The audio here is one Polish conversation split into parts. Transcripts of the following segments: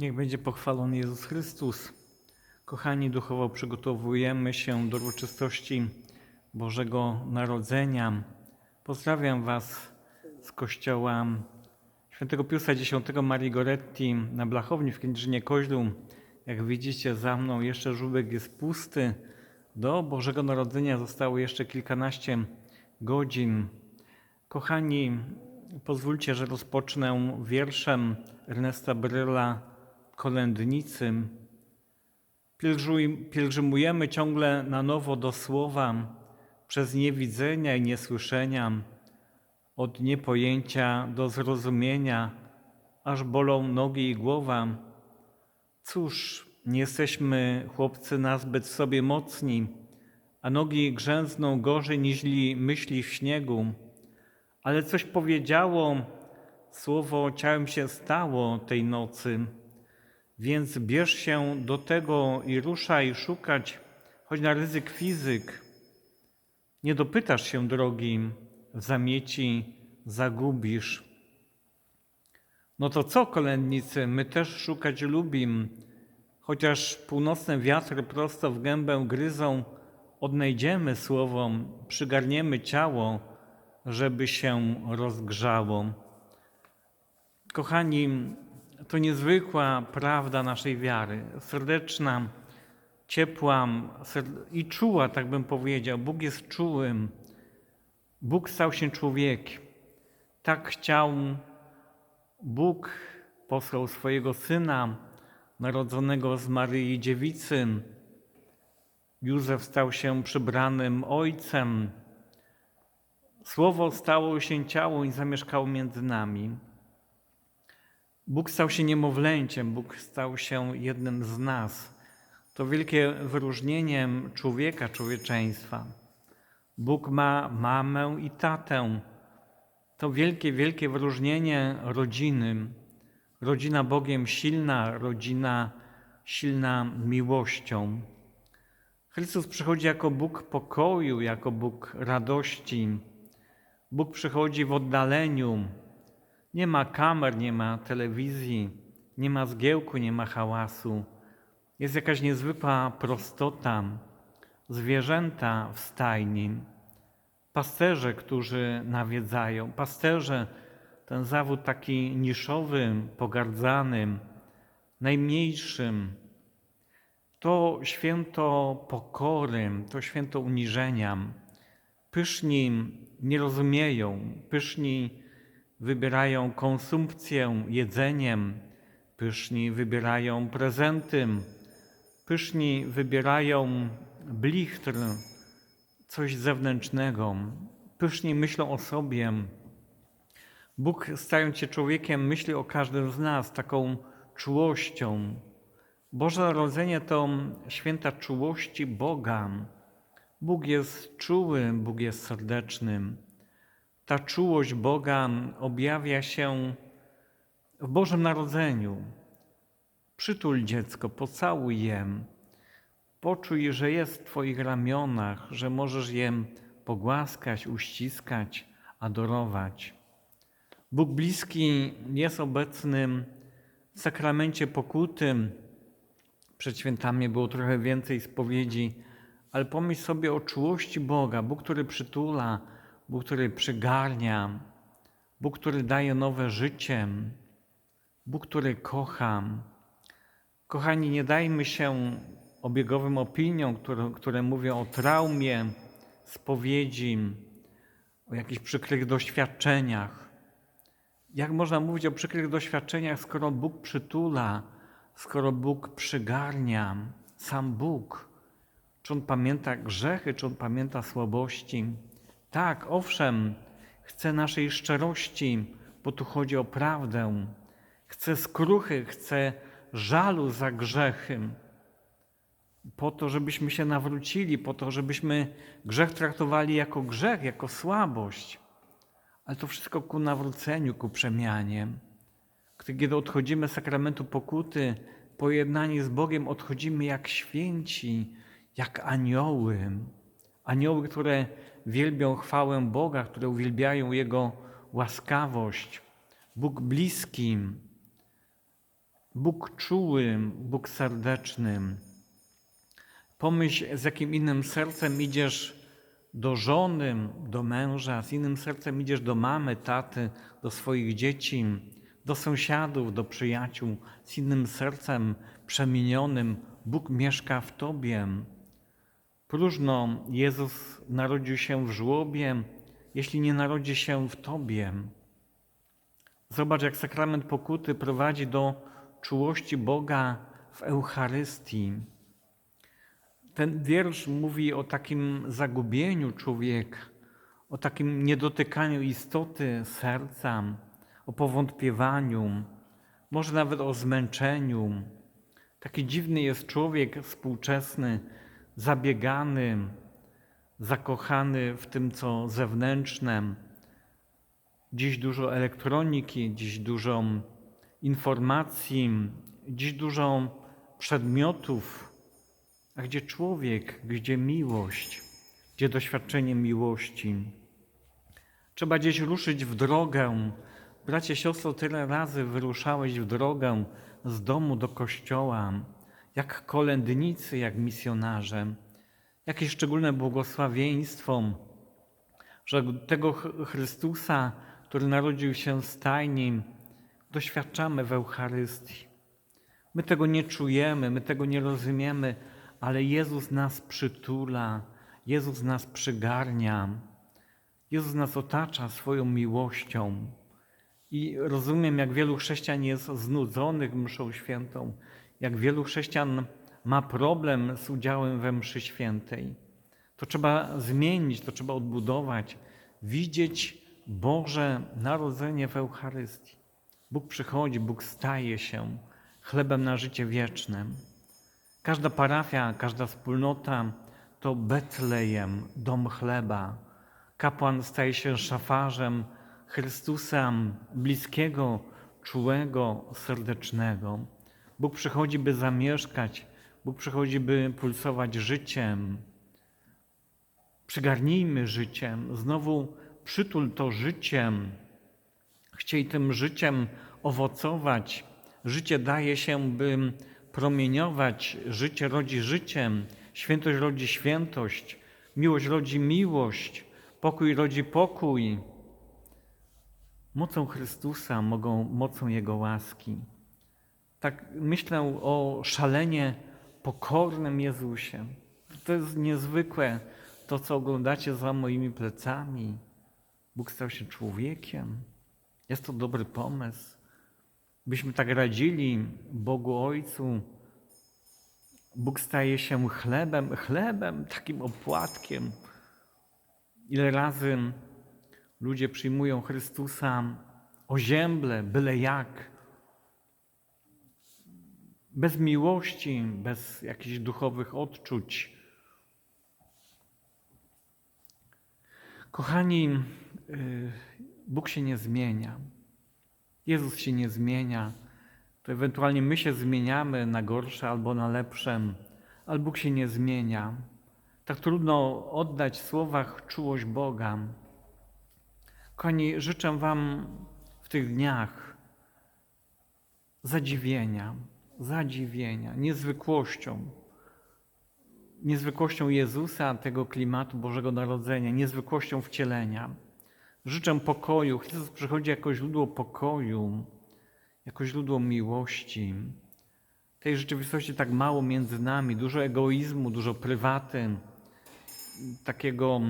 Niech będzie pochwalony Jezus Chrystus. Kochani, duchowo przygotowujemy się do uroczystości Bożego Narodzenia. Pozdrawiam Was z kościoła świętego Piusa X Marii Goretti na Blachowni w Kędzierzynie Koźlu. Jak widzicie za mną jeszcze żółbek jest pusty. Do Bożego Narodzenia zostało jeszcze kilkanaście godzin. Kochani, pozwólcie, że rozpocznę wierszem Ernesta Bryla Kolędnicy. Pielgrzymuj- Pielgrzymujemy ciągle na nowo do słowa przez niewidzenia i niesłyszenia, od niepojęcia do zrozumienia, aż bolą nogi i głowa. Cóż, nie jesteśmy chłopcy nazbyt sobie mocni, a nogi grzęzną gorzej niźli myśli w śniegu. Ale coś powiedziało, słowo ciałem się stało tej nocy. Więc bierz się do tego i ruszaj szukać, choć na ryzyk fizyk. Nie dopytasz się drogi, w zamieci zagubisz. No to co, kolędnicy, my też szukać lubim, chociaż północne wiatry prosto w gębę gryzą, odnajdziemy słowo, przygarniemy ciało, żeby się rozgrzało. Kochani, to niezwykła prawda naszej wiary, serdeczna, ciepła i czuła, tak bym powiedział. Bóg jest czułym. Bóg stał się człowiekiem. Tak chciał Bóg, posłał swojego Syna, narodzonego z Maryi Dziewicy. Józef stał się przybranym ojcem. Słowo stało się ciało i zamieszkało między nami. Bóg stał się niemowlęciem, Bóg stał się jednym z nas. To wielkie wyróżnieniem człowieka, człowieczeństwa. Bóg ma mamę i tatę. To wielkie, wielkie wyróżnienie rodziny. Rodzina Bogiem silna, rodzina silna miłością. Chrystus przychodzi jako Bóg pokoju, jako Bóg radości. Bóg przychodzi w oddaleniu, nie ma kamer, nie ma telewizji, nie ma zgiełku, nie ma hałasu. Jest jakaś niezwykła prostota. Zwierzęta w stajni, pasterze, którzy nawiedzają, pasterze, ten zawód taki niszowy, pogardzany, najmniejszym. To święto pokory, to święto uniżenia. Pyszni nie rozumieją, pyszni wybierają konsumpcję jedzeniem, pyszni wybierają prezenty, pyszni wybierają blichtr, coś zewnętrznego, pyszni myślą o sobie. Bóg, stając się człowiekiem, myśli o każdym z nas taką czułością. Boże Narodzenie to święta czułości Boga. Bóg jest czuły, Bóg jest serdeczny. Ta czułość Boga objawia się w Bożym Narodzeniu. Przytul dziecko, pocałuj je. Poczuj, że jest w Twoich ramionach, że możesz je pogłaskać, uściskać, adorować. Bóg bliski jest obecny w sakramencie pokuty. Przed świętami było trochę więcej spowiedzi, ale pomyśl sobie o czułości Boga, Bóg, który przytula, Bóg, który przygarnia, Bóg, który daje nowe życie, Bóg, który kocha. Kochani, nie dajmy się obiegowym opiniom, które, które mówią o traumie, spowiedzi, o jakichś przykrych doświadczeniach. Jak można mówić o przykrych doświadczeniach, skoro Bóg przytula, skoro Bóg przygarnia, sam Bóg? Czy On pamięta grzechy, czy On pamięta słabości? Tak, owszem, chce naszej szczerości, bo tu chodzi o prawdę. Chce skruchy, chce żalu za grzechy. Po to, żebyśmy się nawrócili, po to, żebyśmy grzech traktowali jako grzech, jako słabość. Ale to wszystko ku nawróceniu, ku przemianie. Kiedy odchodzimy z sakramentu pokuty, pojednani z Bogiem, odchodzimy jak święci, jak anioły. Anioły, które wielbią chwałę Boga, które uwielbiają Jego łaskawość. Bóg bliski. Bóg czuły, Bóg serdeczny. Pomyśl, z jakim innym sercem idziesz do żony, do męża, z innym sercem idziesz do mamy, taty, do swoich dzieci, do sąsiadów, do przyjaciół, z innym sercem przemienionym. Bóg mieszka w tobie. Próżno Jezus narodził się w żłobie, jeśli nie narodzi się w tobie. Zobacz, jak sakrament pokuty prowadzi do czułości Boga w Eucharystii. Ten wiersz mówi o takim zagubieniu człowieka, o takim niedotykaniu istoty serca, o powątpiewaniu, może nawet o zmęczeniu. Taki dziwny jest człowiek współczesny, zabiegany, zakochany w tym, co zewnętrzne. Dziś dużo elektroniki, dziś dużo informacji, dziś dużo przedmiotów, a gdzie człowiek, gdzie miłość, gdzie doświadczenie miłości. Trzeba gdzieś ruszyć w drogę. Bracie, siostro, tyle razy wyruszałeś w drogę z domu do kościoła, jak kolędnicy, jak misjonarze. Jakieś szczególne błogosławieństwo, że tego Chrystusa, który narodził się w stajni, doświadczamy w Eucharystii. My tego nie czujemy, my tego nie rozumiemy, ale Jezus nas przytula, Jezus nas przygarnia, Jezus nas otacza swoją miłością. I rozumiem, jak wielu chrześcijan jest znudzonych mszą świętą, jak wielu chrześcijan ma problem z udziałem we mszy świętej. To trzeba zmienić, to trzeba odbudować, widzieć Boże Narodzenie w Eucharystii. Bóg przychodzi, Bóg staje się chlebem na życie wieczne. Każda parafia, każda wspólnota to Betlejem, dom chleba. Kapłan staje się szafarzem Chrystusa bliskiego, czułego, serdecznego. Bóg przychodzi, by zamieszkać, Bóg przychodzi, by pulsować życiem. Przygarnijmy życiem, znowu przytul to życiem. Chciej tym życiem owocować. Życie daje się, by promieniować. Życie rodzi życiem. Świętość rodzi świętość. Miłość rodzi miłość. Pokój rodzi pokój. Mocą Chrystusa, mogą, mocą Jego łaski. Tak myślę o szalenie pokornym Jezusie. To jest niezwykłe, to co oglądacie za moimi plecami. Bóg stał się człowiekiem. Jest to dobry pomysł. Byśmy tak radzili Bogu Ojcu. Bóg staje się chlebem, chlebem, takim opłatkiem. Ile razy ludzie przyjmują Chrystusa ozięble, byle jak, bez miłości, bez jakichś duchowych odczuć. Kochani, y, Bóg się nie zmienia. Jezus się nie zmienia. To ewentualnie my się zmieniamy na gorsze albo na lepsze, ale Bóg się nie zmienia. Tak trudno oddać w słowach czułość Boga. Kochani, życzę Wam w tych dniach zadziwienia, zadziwienia, niezwykłością, niezwykłością Jezusa, tego klimatu Bożego Narodzenia, niezwykłością wcielenia. Życzę pokoju. Chrystus przychodzi jako źródło pokoju, jako źródło miłości. Tej rzeczywistości tak mało między nami, dużo egoizmu, dużo prywaty, takiego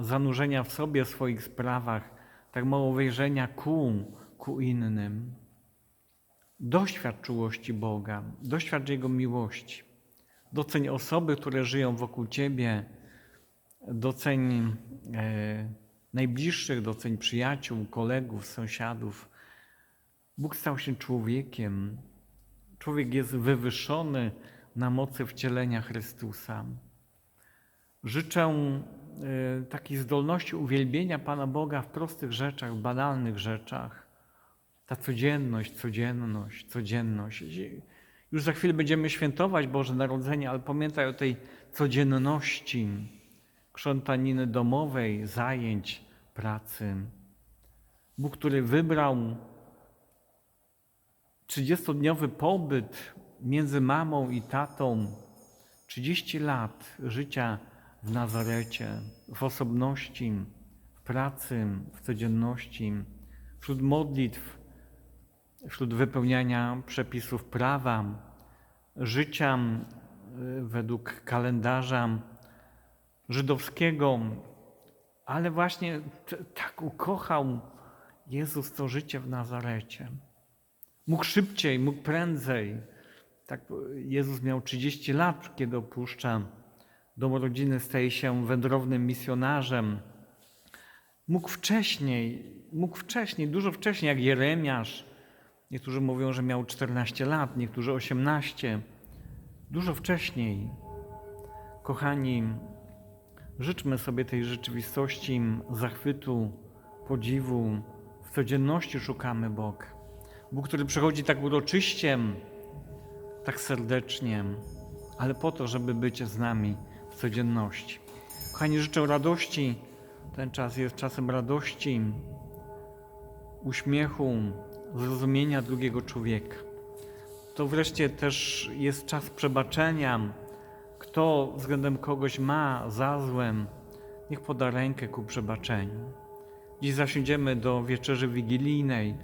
zanurzenia w sobie, w swoich sprawach, tak mało wejrzenia ku, ku innym. Doświadcz czułości Boga, doświadcz Jego miłości. Doceń osoby, które żyją wokół Ciebie, doceń e, najbliższych, doceń przyjaciół, kolegów, sąsiadów. Bóg stał się człowiekiem. Człowiek jest wywyższony na mocy wcielenia Chrystusa. Życzę e, takiej zdolności uwielbienia Pana Boga w prostych rzeczach, w banalnych rzeczach. Ta codzienność, codzienność, codzienność. Już za chwilę będziemy świętować Boże Narodzenie, ale pamiętaj o tej codzienności krzątaniny domowej, zajęć, pracy. Bóg, który wybrał 30-dniowy pobyt między mamą i tatą, 30 lat życia w Nazarecie, w osobności, w pracy, w codzienności, wśród modlitw, wśród wypełniania przepisów prawa, życia y, według kalendarza żydowskiego, ale właśnie tak ukochał Jezus to życie w Nazarecie. Mógł szybciej, mógł prędzej. Tak Jezus miał 30 lat, kiedy opuszcza dom rodziny, staje się wędrownym misjonarzem. Mógł wcześniej, mógł wcześniej, dużo wcześniej, jak Jeremiasz. Niektórzy mówią, że miał 14 lat, niektórzy 18. Dużo wcześniej. Kochani, życzmy sobie tej rzeczywistości zachwytu, podziwu. W codzienności szukamy Boga. Bóg, który przychodzi tak uroczyście, tak serdecznie, ale po to, żeby być z nami w codzienności. Kochani, życzę radości. Ten czas jest czasem radości, uśmiechu, zrozumienia drugiego człowieka. To wreszcie też jest czas przebaczenia. Kto względem kogoś ma za złem, niech poda rękę ku przebaczeniu. Dziś zasiądziemy do wieczerzy wigilijnej.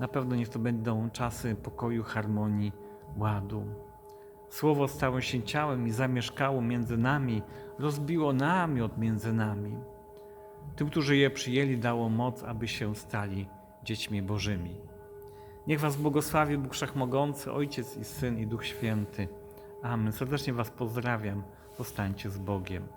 Na pewno niech to będą czasy pokoju, harmonii, ładu. Słowo stało się ciałem i zamieszkało między nami, rozbiło namiot między nami. Tym, którzy je przyjęli, dało moc, aby się stali dziećmi Bożymi. Niech Was błogosławi Bóg Wszechmogący, Ojciec i Syn i Duch Święty. Amen. Serdecznie Was pozdrawiam. Zostańcie z Bogiem.